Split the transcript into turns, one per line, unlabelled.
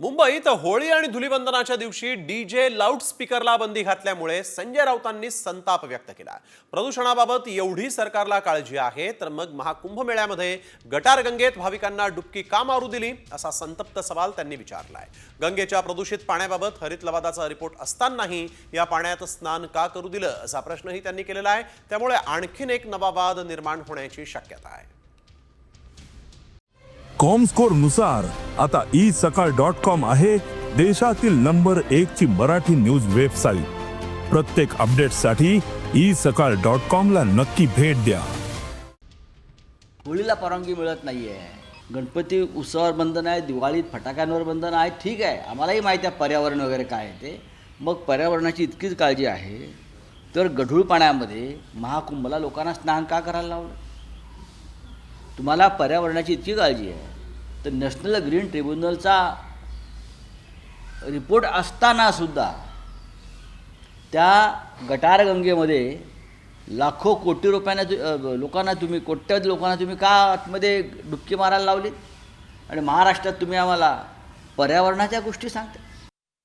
मुंबईत होळी आणि धुलीवंदनाच्या दिवशी डीजे लाऊडस्पीकरला बंदी घातल्यामुळे संजय राऊतांनी संताप व्यक्त केला. प्रदूषणाबाबत एवढी सरकारला काळजी आहे तर मग महाकुंभ मेळ्यामध्ये गटारगंगेत भाविकांना डुबकी का मारू दिली असा संतप्त सवाल त्यांनी विचारलाय. गंगेच्या प्रदूषित पाण्याबाबत हरित लवादाचा रिपोर्ट असतानाही या पाण्यात स्नान का करू दिलं असा प्रश्नही त्यांनी केलेला आहे. त्यामुळे आणखीन एक नवा वाद निर्माण होण्याची शक्यता आहे.
कॉमस्कोरनुसार आता ई सकाळ डॉट कॉम आहे देशातील नंबर एक ची मराठी न्यूज वेबसाईट. प्रत्येक अपडेटसाठी ई सकाळ डॉट कॉम ला नक्की भेट द्या.
होळीला परवानगी मिळत नाही आहे गणपती उत्सवावर बंधन आहे दिवाळीत फटाक्यांवर बंधन आहे ठीक आहे. आम्हालाही माहिती आहे पर्यावरण वगैरे काय आहे ते. मग पर्यावरणाची इतकीच काळजी आहे. तर गढूळ पाण्यामध्ये महाकुंभला लोकांना स्नान का करायला लावलं? तुम्हाला पर्यावरणाची इतकी काळजी आहे. तर नॅशनल ग्रीन ट्रिब्युनलचा रिपोर्ट असतानासुद्धा त्या गटारगंगेमध्ये लाखो कोटी रुपयांना तु- लोकांना तुम्ही कोट्यवधी लोकांना तुम्ही का आतमध्ये डुबकी मारायला लावलीत? आणि महाराष्ट्रात तुम्ही आम्हाला पर्यावरणाच्या गोष्टी सांगता